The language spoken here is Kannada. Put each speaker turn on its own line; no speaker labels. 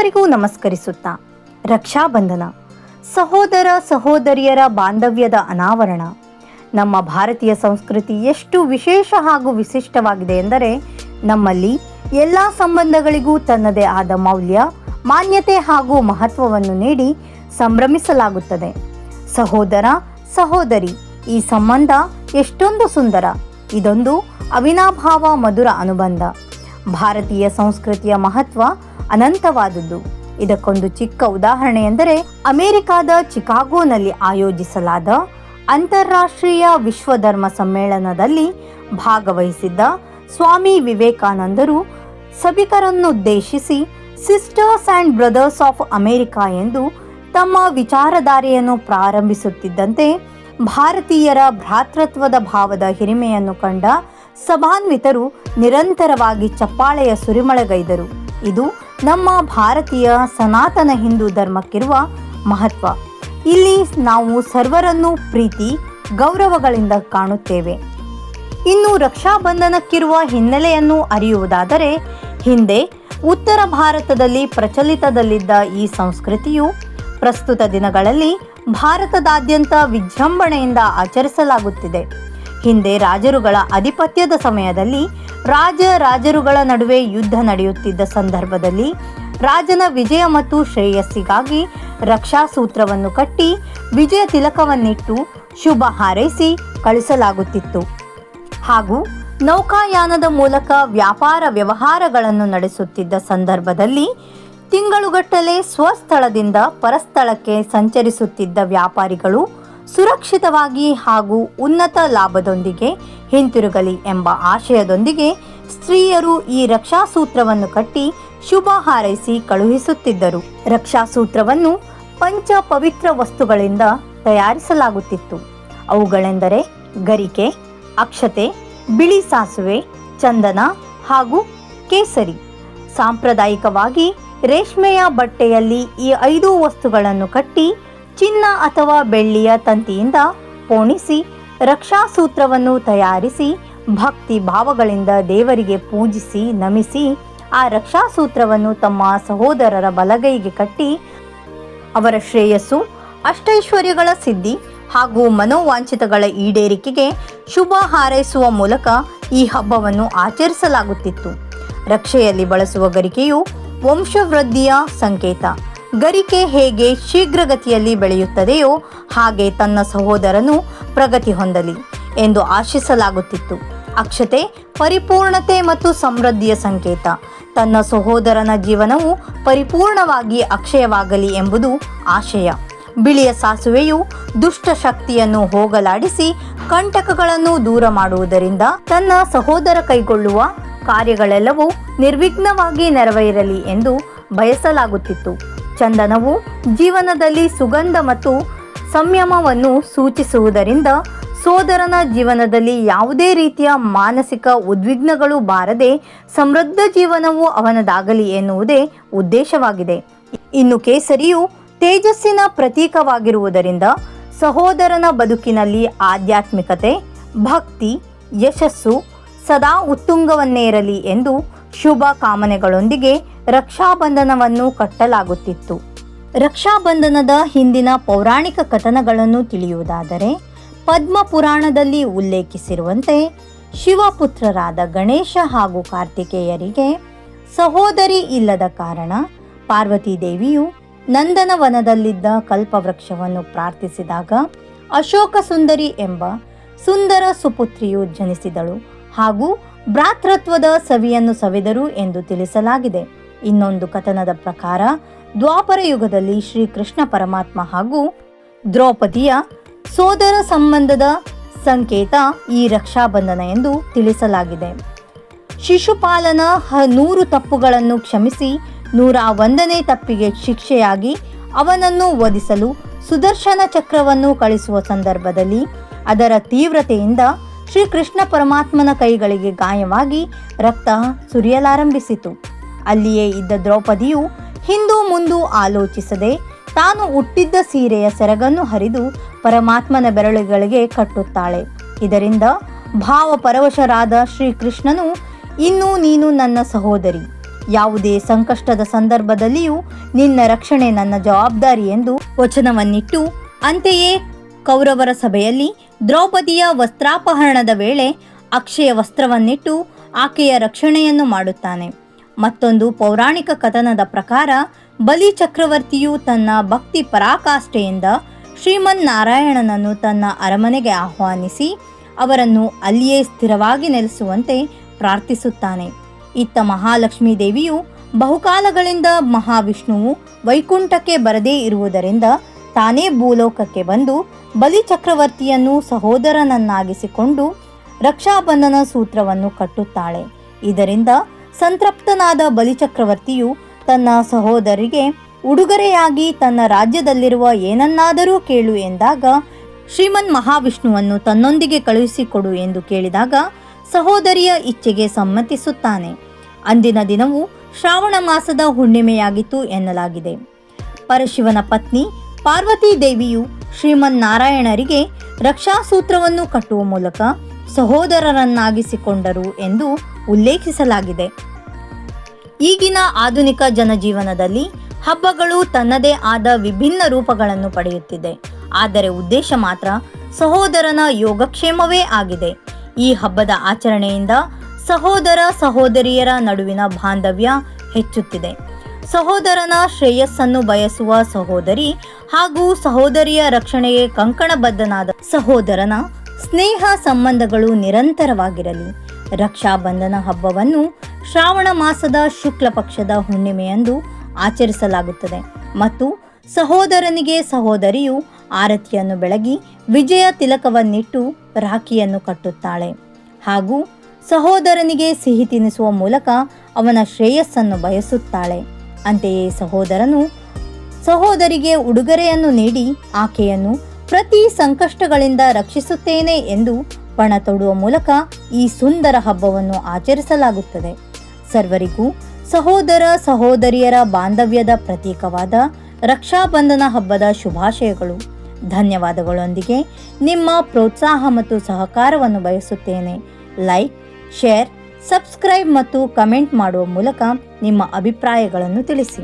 ಸರ್ವರಿಗೂ ರಕ್ಷಾ ರಕ್ಷಾಬಂಧನ ಸಹೋದರ ಸಹೋದರಿಯರ ಬಾಂಧವ್ಯದ ಅನಾವರಣ. ನಮ್ಮ ಭಾರತೀಯ ಸಂಸ್ಕೃತಿ ಎಷ್ಟು ವಿಶೇಷ ಹಾಗೂ ವಿಶಿಷ್ಟವಾಗಿದೆ ಎಂದರೆ, ನಮ್ಮಲ್ಲಿ ಎಲ್ಲ ಸಂಬಂಧಗಳಿಗೂ ತನ್ನದೇ ಆದ ಮೌಲ್ಯ, ಮಾನ್ಯತೆ ಹಾಗೂ ಮಹತ್ವವನ್ನು ನೀಡಿ ಸಂಭ್ರಮಿಸಲಾಗುತ್ತದೆ. ಸಹೋದರ, ಸಹೋದರಿ, ಈ ಸಂಬಂಧ ಎಷ್ಟೊಂದು ಸುಂದರ. ಇದೊಂದು ಅವಿನಾಭಾವ ಮಧುರ ಅನುಬಂಧ. ಭಾರತೀಯ ಸಂಸ್ಕೃತಿಯ ಮಹತ್ವ ಅನಂತವಾದುದು ಇದಕ್ಕೊಂದು ಚಿಕ್ಕ ಉದಾಹರಣೆ ಎಂದರೆ ಅಮೆರಿಕಾದ ಚಿಕಾಗೋನಲ್ಲಿ ಆಯೋಜಿಸಲಾದ ಅಂತಾರಾಷ್ಟ್ರೀಯ ವಿಶ್ವಧರ್ಮ ಸಮ್ಮೇಳನದಲ್ಲಿ ಭಾಗವಹಿಸಿದ್ದ ಸ್ವಾಮಿ ವಿವೇಕಾನಂದರು ಸಭಿಕರನ್ನುದ್ದೇಶಿಸಿ sisters and brothers of America ಎಂದು ತಮ್ಮ ವಿಚಾರಧಾರೆಯನ್ನು ಪ್ರಾರಂಭಿಸುತ್ತಿದ್ದಂತೆ ಭಾರತೀಯರ ಭ್ರಾತೃತ್ವದ ಭಾವದ ಹಿರಿಮೆಯನ್ನು ಕಂಡ ಸಭಾನ್ವಿತರು ನಿರಂತರವಾಗಿ ಚಪ್ಪಾಳೆಯ ಸುರಿಮಳೆಗೈದರು. ಇದು ನಮ್ಮ ಭಾರತೀಯ ಸನಾತನ ಹಿಂದೂ ಧರ್ಮಕ್ಕಿರುವ ಮಹತ್ವ. ಇಲ್ಲಿ ನಾವು ಸರ್ವರನ್ನು ಪ್ರೀತಿ, ಗೌರವಗಳಿಂದ ಕಾಣುತ್ತೇವೆ. ಇನ್ನು ರಕ್ಷಾಬಂಧನಕ್ಕಿರುವ ಹಿನ್ನೆಲೆಯನ್ನು ಅರಿಯುವುದಾದರೆ, ಹಿಂದೆ ಉತ್ತರ ಭಾರತದಲ್ಲಿ ಪ್ರಚಲಿತದಲ್ಲಿದ್ದ ಈ ಸಂಸ್ಕೃತಿಯು ಪ್ರಸ್ತುತ ದಿನಗಳಲ್ಲಿ ಭಾರತದಾದ್ಯಂತ ವಿಜೃಂಭಣೆಯಿಂದ ಆಚರಿಸಲಾಗುತ್ತಿದೆ. ಹಿಂದೆ ರಾಜರುಗಳ ಅಧಿಪತ್ಯದ ಸಮಯದಲ್ಲಿ ರಾಜ ರಾಜರುಗಳ ನಡುವೆ ಯುದ್ಧ ನಡೆಯುತ್ತಿದ್ದ ಸಂದರ್ಭದಲ್ಲಿ ರಾಜನ ವಿಜಯ ಮತ್ತು ಶ್ರೇಯಸ್ಸಿಗಾಗಿ ರಕ್ಷಾಸೂತ್ರವನ್ನು ಕಟ್ಟಿ ವಿಜಯ ತಿಲಕವನ್ನಿಟ್ಟು ಶುಭ ಹಾರೈಸಿ ಕಳಿಸಲಾಗುತ್ತಿತ್ತು. ಹಾಗೂ ನೌಕಾಯಾನದ ಮೂಲಕ ವ್ಯಾಪಾರ ವ್ಯವಹಾರಗಳನ್ನು ನಡೆಸುತ್ತಿದ್ದ ಸಂದರ್ಭದಲ್ಲಿ ತಿಂಗಳುಗಟ್ಟಲೆ ಸ್ವಸ್ಥಳದಿಂದ ಪರಸ್ಥಳಕ್ಕೆ ಸಂಚರಿಸುತ್ತಿದ್ದ ವ್ಯಾಪಾರಿಗಳು ಸುರಕ್ಷಿತವಾಗಿ ಹಾಗೂ ಉನ್ನತ ಲಾಭದೊಂದಿಗೆ ಹಿಂತಿರುಗಲಿ ಎಂಬ ಆಶಯದೊಂದಿಗೆ ಸ್ತ್ರೀಯರು ಈ ರಕ್ಷಾಸೂತ್ರವನ್ನು ಕಟ್ಟಿ ಶುಭ ಹಾರೈಸಿ ಕಳುಹಿಸುತ್ತಿದ್ದರು. ರಕ್ಷಾಸೂತ್ರವನ್ನು ಪಂಚ ಪವಿತ್ರ ವಸ್ತುಗಳಿಂದ ತಯಾರಿಸಲಾಗುತ್ತಿತ್ತು. ಅವುಗಳೆಂದರೆ ಗರಿಕೆ, ಅಕ್ಷತೆ, ಬಿಳಿ ಸಾಸುವೆ, ಚಂದನ ಹಾಗೂ ಕೇಸರಿ. ಸಾಂಪ್ರದಾಯಿಕವಾಗಿ ರೇಷ್ಮೆಯ ಬಟ್ಟೆಯಲ್ಲಿ ಈ ಐದು ವಸ್ತುಗಳನ್ನು ಕಟ್ಟಿ ಚಿನ್ನ ಅಥವಾ ಬೆಳ್ಳಿಯ ತಂತಿಯಿಂದ ಪೋಣಿಸಿ ರಕ್ಷಾಸೂತ್ರವನ್ನು ತಯಾರಿಸಿ ಭಕ್ತಿ ಭಾವಗಳಿಂದ ದೇವರಿಗೆ ಪೂಜಿಸಿ ನಮಿಸಿ ಆ ರಕ್ಷಾಸೂತ್ರವನ್ನು ತಮ್ಮ ಸಹೋದರರ ಬಲಗೈಗೆ ಕಟ್ಟಿ ಅವರ ಶ್ರೇಯಸ್ಸು, ಅಷ್ಟೈಶ್ವರ್ಯಗಳ ಸಿದ್ಧಿ ಹಾಗೂ ಮನೋವಾಂಛಿತಗಳ ಈಡೇರಿಕೆಗೆ ಶುಭ ಹಾರೈಸುವ ಮೂಲಕ ಈ ಹಬ್ಬವನ್ನು ಆಚರಿಸಲಾಗುತ್ತಿತ್ತು. ರಕ್ಷೆಯಲ್ಲಿ ಬಳಸುವ ಗರಿಕೆಯು ವಂಶವೃದ್ಧಿಯ ಸಂಕೇತ. ಗರಿಕೆ ಹೇಗೆ ಶೀಘ್ರಗತಿಯಲ್ಲಿ ಬೆಳೆಯುತ್ತದೆಯೋ ಹಾಗೆ ತನ್ನ ಸಹೋದರನು ಪ್ರಗತಿ ಹೊಂದಲಿ ಎಂದು ಆಶಿಸಲಾಗುತ್ತಿತ್ತು. ಅಕ್ಷತೆ, ಪರಿಪೂರ್ಣತೆ ಮತ್ತು ಸಮೃದ್ಧಿಯ ಸಂಕೇತ. ತನ್ನ ಸಹೋದರನ ಜೀವನವು ಪರಿಪೂರ್ಣವಾಗಿ ಅಕ್ಷಯವಾಗಲಿ ಎಂಬುದು ಆಶಯ. ಬಿಳಿಯ ಸಾಸುವೆಯು ದುಷ್ಟ ಶಕ್ತಿಯನ್ನು ಹೋಗಲಾಡಿಸಿ ಕಂಟಕಗಳನ್ನು ದೂರ ಮಾಡುವುದರಿಂದ ತನ್ನ ಸಹೋದರ ಕೈಗೊಳ್ಳುವ ಕಾರ್ಯಗಳೆಲ್ಲವೂ ನಿರ್ವಿಘ್ನವಾಗಿ ನೆರವೇರಲಿ ಎಂದು ಬಯಸಲಾಗುತ್ತಿತ್ತು. ಚಂದನವು ಜೀವನದಲ್ಲಿ ಸುಗಂಧ ಮತ್ತು ಸಂಯಮವನ್ನು ಸೂಚಿಸುವುದರಿಂದ ಸೋದರನ ಜೀವನದಲ್ಲಿ ಯಾವುದೇ ರೀತಿಯ ಮಾನಸಿಕ ಉದ್ವಿಗ್ನಗಳು ಬಾರದೆ ಸಮೃದ್ಧ ಜೀವನವು ಅವನದಾಗಲಿ ಎನ್ನುವುದೇ ಉದ್ದೇಶವಾಗಿದೆ. ಇನ್ನು ಕೇಸರಿಯು ತೇಜಸ್ಸಿನ ಪ್ರತೀಕವಾಗಿರುವುದರಿಂದ ಸಹೋದರನ ಬದುಕಿನಲ್ಲಿ ಆಧ್ಯಾತ್ಮಿಕತೆ, ಭಕ್ತಿ, ಯಶಸ್ಸು ಸದಾ ಉತ್ತುಂಗವನ್ನೇರಲಿ ಎಂದು ಶುಭ ಕಾಮನೆಗಳೊಂದಿಗೆ ರಕ್ಷಾಬಂಧನವನ್ನು ಕಟ್ಟಲಾಗುತ್ತಿತ್ತು. ರಕ್ಷಾಬಂಧನದ ಹಿಂದಿನ ಪೌರಾಣಿಕ ಕಥನಗಳನ್ನು ತಿಳಿಯುವುದಾದರೆ, ಪದ್ಮ ಪುರಾಣದಲ್ಲಿ ಉಲ್ಲೇಖಿಸಿರುವಂತೆ ಶಿವಪುತ್ರರಾದ ಗಣೇಶ ಹಾಗೂ ಕಾರ್ತಿಕೇಯರಿಗೆ ಸಹೋದರಿ ಇಲ್ಲದ ಕಾರಣ ಪಾರ್ವತಿ ದೇವಿಯು ನಂದನವನದಲ್ಲಿದ್ದ ಕಲ್ಪವೃಕ್ಷವನ್ನು ಪ್ರಾರ್ಥಿಸಿದಾಗ ಅಶೋಕ ಸುಂದರಿ ಎಂಬ ಸುಂದರ ಸುಪುತ್ರಿಯು ಜನಿಸಿದಳು ಹಾಗೂ ಭ್ರಾತೃತ್ವದ ಸವಿಯನ್ನು ಸವಿದರು ಎಂದು ತಿಳಿಸಲಾಗಿದೆ. ಇನ್ನೊಂದು ಕಥನದ ಪ್ರಕಾರ, ದ್ವಾಪರ ಯುಗದಲ್ಲಿ ಶ್ರೀಕೃಷ್ಣ ಪರಮಾತ್ಮ ಹಾಗೂ ದ್ರೌಪದಿಯ ಸೋದರ ಸಂಬಂಧದ ಸಂಕೇತ ಈ ರಕ್ಷಾಬಂಧನ ಎಂದು ತಿಳಿಸಲಾಗಿದೆ. ಶಿಶುಪಾಲನ ನೂರು ತಪ್ಪುಗಳನ್ನು ಕ್ಷಮಿಸಿ ನೂರ ಒಂದನೇ ತಪ್ಪಿಗೆ ಶಿಕ್ಷೆಯಾಗಿ ಅವನನ್ನು ವಧಿಸಲು ಸುದರ್ಶನ ಚಕ್ರವನ್ನು ಕಳಿಸುವ ಸಂದರ್ಭದಲ್ಲಿ ಅದರ ತೀವ್ರತೆಯಿಂದ ಶ್ರೀಕೃಷ್ಣ ಪರಮಾತ್ಮನ ಕೈಗಳಿಗೆ ಗಾಯವಾಗಿ ರಕ್ತ ಸುರಿಯಲಾರಂಭಿಸಿತು. ಅಲ್ಲಿಯೇ ಇದ್ದ ದ್ರೌಪದಿಯು ಹಿಂದೂ ಮುಂದು ಆಲೋಚಿಸದೆ ತಾನು ಹುಟ್ಟಿದ್ದ ಸೀರೆಯ ಸೆರಗನ್ನು ಹರಿದು ಪರಮಾತ್ಮನ ಬೆರಳುಗಳಿಗೆ ಕಟ್ಟುತ್ತಾಳೆ. ಇದರಿಂದ ಭಾವಪರವಶರಾದ ಶ್ರೀಕೃಷ್ಣನು, ಇನ್ನೂ ನೀನು ನನ್ನ ಸಹೋದರಿ. ಯಾವುದೇ ಸಂಕಷ್ಟದ ಸಂದರ್ಭದಲ್ಲಿಯೂ ನಿನ್ನ ರಕ್ಷಣೆ ನನ್ನ ಜವಾಬ್ದಾರಿ ಎಂದು ವಚನವನ್ನಿಟ್ಟು ಅಂತೆಯೇ ಕೌರವರ ಸಭೆಯಲ್ಲಿ ದ್ರೌಪದಿಯ ವಸ್ತ್ರಾಪಹರಣದ ವೇಳೆ ಅಕ್ಷಯ ವಸ್ತ್ರವನ್ನಿಟ್ಟು ಆಕೆಯ ರಕ್ಷಣೆಯನ್ನು ಮಾಡುತ್ತಾನೆ. ಮತ್ತೊಂದು ಪೌರಾಣಿಕ ಕಥನದ ಪ್ರಕಾರ ಬಲಿ ಚಕ್ರವರ್ತಿಯು ತನ್ನ ಭಕ್ತಿ ಪರಾಕಾಷ್ಠೆಯಿಂದ ಶ್ರೀಮನ್ ನಾರಾಯಣನನ್ನು ತನ್ನ ಅರಮನೆಗೆ ಆಹ್ವಾನಿಸಿ ಅವರನ್ನು ಅಲ್ಲಿಯೇ ಸ್ಥಿರವಾಗಿ ನೆಲೆಸುವಂತೆ ಪ್ರಾರ್ಥಿಸುತ್ತಾನೆ. ಇತ್ತ ಮಹಾಲಕ್ಷ್ಮೀ ದೇವಿಯು ಬಹುಕಾಲಗಳಿಂದ ಮಹಾವಿಷ್ಣುವು ವೈಕುಂಠಕ್ಕೆ ಬರದೇ ಇರುವುದರಿಂದ ತಾನೇ ಭೂಲೋಕಕ್ಕೆ ಬಂದು ಬಲಿ ಚಕ್ರವರ್ತಿಯನ್ನು ಸಹೋದರನನ್ನಾಗಿಸಿಕೊಂಡು ರಕ್ಷಾಬಂಧನ ಸೂತ್ರವನ್ನು ಕಟ್ಟುತ್ತಾಳೆ. ಇದರಿಂದ ಸಂತೃಪ್ತನಾದ ಬಲಿಚಕ್ರವರ್ತಿಯು ತನ್ನ ಸಹೋದರಿಗೆ, ಉಡುಗೊರೆಯಾಗಿ ತನ್ನ ರಾಜ್ಯದಲ್ಲಿರುವ ಏನನ್ನಾದರೂ ಕೇಳು ಎಂದಾಗ, ಶ್ರೀಮನ್ ಮಹಾವಿಷ್ಣುವನ್ನು ತನ್ನೊಂದಿಗೆ ಕಳುಹಿಸಿಕೊಡು ಎಂದು ಕೇಳಿದಾಗ ಸಹೋದರಿಯ ಇಚ್ಛೆಗೆ ಸಮ್ಮತಿಸುತ್ತಾನೆ. ಅಂದಿನ ದಿನವು ಶ್ರಾವಣ ಮಾಸದ ಹುಣ್ಣಿಮೆಯಾಗಿತ್ತು ಎನ್ನಲಾಗಿದೆ. ಪರಶಿವನ ಪತ್ನಿ ಪಾರ್ವತೀ ದೇವಿಯು ಶ್ರೀಮನ್ ನಾರಾಯಣರಿಗೆ ರಕ್ಷಾಸೂತ್ರವನ್ನು ಕಟ್ಟುವ ಮೂಲಕ ಸಹೋದರರನ್ನಾಗಿಸಿಕೊಂಡರು ಎಂದು ಉಲ್ಲೇಖಿಸಲಾಗಿದೆ. ಈಗಿನ ಆಧುನಿಕ ಜನಜೀವನದಲ್ಲಿ ಹಬ್ಬಗಳು ತನ್ನದೇ ಆದ ವಿಭಿನ್ನ ರೂಪಗಳನ್ನು ಪಡೆಯುತ್ತಿದೆ. ಆದರೆ ಉದ್ದೇಶ ಮಾತ್ರ ಸಹೋದರನ ಯೋಗಕ್ಷೇಮವೇ ಆಗಿದೆ. ಈ ಹಬ್ಬದ ಆಚರಣೆಯಿಂದ ಸಹೋದರ ಸಹೋದರಿಯರ ನಡುವಿನ ಬಾಂಧವ್ಯ ಹೆಚ್ಚುತ್ತಿದೆ. ಸಹೋದರನ ಶ್ರೇಯಸ್ಸನ್ನು ಬಯಸುವ ಸಹೋದರಿ ಹಾಗೂ ಸಹೋದರಿಯ ರಕ್ಷಣೆಗೆ ಕಂಕಣಬದ್ಧನಾದ ಸಹೋದರನ ಸ್ನೇಹ ಸಂಬಂಧಗಳು ನಿರಂತರವಾಗಿರಲಿ. ರಕ್ಷಾಬಂಧನ ಹಬ್ಬವನ್ನು ಶ್ರಾವಣ ಮಾಸದ ಶುಕ್ಲ ಪಕ್ಷದ ಹುಣ್ಣಿಮೆಯಂದು ಆಚರಿಸಲಾಗುತ್ತದೆ ಮತ್ತು ಸಹೋದರನಿಗೆ ಸಹೋದರಿಯು ಆರತಿಯನ್ನು ಬೆಳಗಿ ವಿಜಯ ತಿಲಕವನ್ನಿಟ್ಟು ರಾಖಿಯನ್ನು ಕಟ್ಟುತ್ತಾಳೆ ಹಾಗೂ ಸಹೋದರನಿಗೆ ಸಿಹಿ ತಿನ್ನಿಸುವ ಮೂಲಕ ಅವನ ಶ್ರೇಯಸ್ಸನ್ನು ಬಯಸುತ್ತಾಳೆ. ಅಂತೆಯೇ ಸಹೋದರನು ಸಹೋದರಿಗೆ ಉಡುಗೊರೆಯನ್ನು ನೀಡಿ ಆಕೆಯನ್ನು ಪ್ರತಿ ಸಂಕಷ್ಟಗಳಿಂದ ರಕ್ಷಿಸುತ್ತೇನೆ ಎಂದು ಪಣ ತೊಡುವ ಮೂಲಕ ಈ ಸುಂದರ ಹಬ್ಬವನ್ನು ಆಚರಿಸಲಾಗುತ್ತದೆ. ಸರ್ವರಿಗೂ ಸಹೋದರ ಸಹೋದರಿಯರ ಬಾಂಧವ್ಯದ ಪ್ರತೀಕವಾದ ರಕ್ಷಾಬಂಧನ ಹಬ್ಬದ ಶುಭಾಶಯಗಳು. ಧನ್ಯವಾದಗಳೊಂದಿಗೆ ನಿಮ್ಮ ಪ್ರೋತ್ಸಾಹ ಮತ್ತು ಸಹಕಾರವನ್ನು ಬಯಸುತ್ತೇನೆ. ಲೈಕ್, ಶೇರ್ ಸಬ್ಸ್ಕ್ರೈಬ್ ಮತ್ತು ಕಮೆಂಟ್ ಮಾಡುವ ಮೂಲಕ ನಿಮ್ಮ ಅಭಿಪ್ರಾಯಗಳನ್ನು ತಿಳಿಸಿ.